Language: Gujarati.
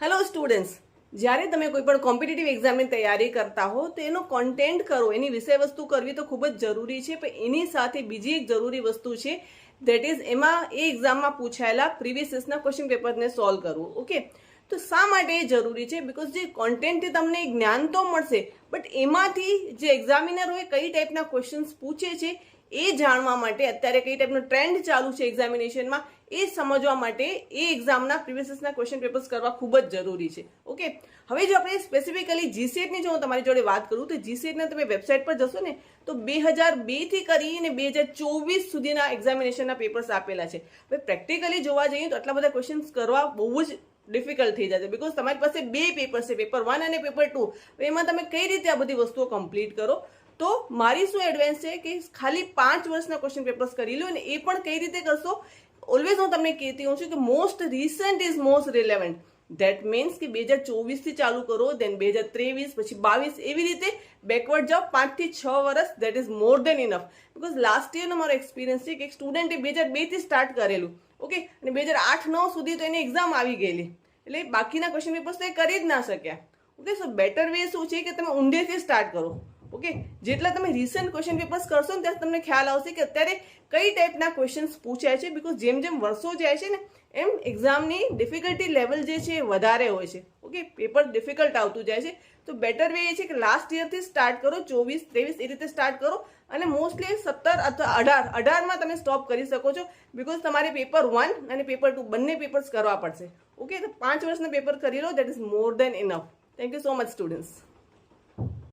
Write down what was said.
હેલો સ્ટુડન્ટ્સ જ્યારે તમે કોઈ પણ કોમ્પિટિટિવ એક્ઝામની તૈયારી કરતા હો, તો એનો કોન્ટેન્ટ કરો. એની વિષય વસ્તુ કરવી તો ખૂબ જ જરૂરી છે, પણ એની સાથે બીજી એક જરૂરી વસ્તુ છે દેટ ઇઝ એમાં એ એક્ઝામમાં પૂછાયેલા પ્રિવિયસના ક્વેશ્ચન પેપરને સોલ્વ કરવું. ઓકે તો શા માટે એ જરૂરી છે? બિકોઝ જે કોન્ટેન્ટથી તમને જ્ઞાન તો મળશે બટ એમાંથી જે એક્ઝામિનર હોય, કઈ ટાઈપના ક્વેશ્ચન્સ પૂછે છે એ જાણવા માટે અત્યારે કઈ ટાઈપનો ટ્રેન્ડ ચાલુ છે એક્ઝામિનેશનમાં એ સમજવા માટે એ એક્ઝામના પ્રિવિયસના ક્વેશ્ચન પેપર્સ કરવા ખૂબ જ જરૂરી છે. ઓકે હવે જો આપણે સ્પેસિફિકલી જીસેટની જો હું તમારી જોડે વાત કરું, તો જીસેટના તમે વેબસાઇટ પર જશો ને, તો બે હજાર બેથી કરીને બે હજાર ચોવીસ સુધીના એક્ઝામિનેશનના પેપર્સ આપેલા છે. હવે પ્રેક્ટિકલી જોવા જઈએ તો આટલા બધા ક્વેશ્ચન્સ કરવા બહુ જ ડિફિકલ્ટ થઈ જશે બિકોઝ તમારી પાસે બે પેપર છે પેપર વન અને પેપર ટુ એમાં તમે કઈ રીતે આ બધી વસ્તુઓ કમ્પ્લીટ કરો? તો મારી શું એડવાન્સ છે કે ખાલી પાંચ વર્ષના ક્વેશ્ચન પેપર્સ કરી લો અને એ પણ કઈ રીતે કરશો? ઓલવેઝ હું તમને કહેતી હોઉં છું કે most recent is most relevant that means કે બે હજાર ચોવીસથી ચાલુ કરો દેન બે હજાર ત્રેવીસ, પછી બાવીસ, એવી રીતે બેકવર્ડ જાઓ. પાંચથી છ વર્ષ that is more than enough because last યરનો મારો એક્સપિરિયન્સ છે કે એક સ્ટુડન્ટે બે હજાર બેથી સ્ટાર્ટ કરેલું. ઓકે અને બે હજાર આઠ, નવ સુધી તો એની એક્ઝામ આવી ગયેલી. એટલે બાકીના ક્વેશ્ચન પેપર્સ તો એ કરી જ ના શક્યા. ઓકે સો બેટર વે શું છે કે તમે ઊંડેથી સ્ટાર્ટ કરો. ઓકે જેટલા તમે રિસન્ટ ક્વેશ્ચન પેપર્સ કરશો ને ત્યાં તમને ખ્યાલ આવશે કે અત્યારે કઈ ટાઈપના ક્વેશ્ચન્સ પૂછાય છે બિકોઝ જેમ જેમ વર્ષો જાય છે ને, એમ એક્ઝામની ડિફિકલ્ટી લેવલ જે છે એ વધારે હોય છે. ઓકે પેપર ડિફિકલ્ટ આવતું જાય છે. તો બેટર વે એ છે કે લાસ્ટ યરથી સ્ટાર્ટ કરો, ચોવીસ, ત્રેવીસ એ રીતે સ્ટાર્ટ કરો અને મોસ્ટલી સત્તર અથવા અઢાર, અઢારમાં તમે સ્ટોપ કરી શકો છો બિકોઝ તમારે પેપર વન અને પેપર ટુ બંને પેપર્સ કરવા પડશે. ઓકે તો પાંચ વર્ષના પેપર કરી લો that is more than enough thank you so much students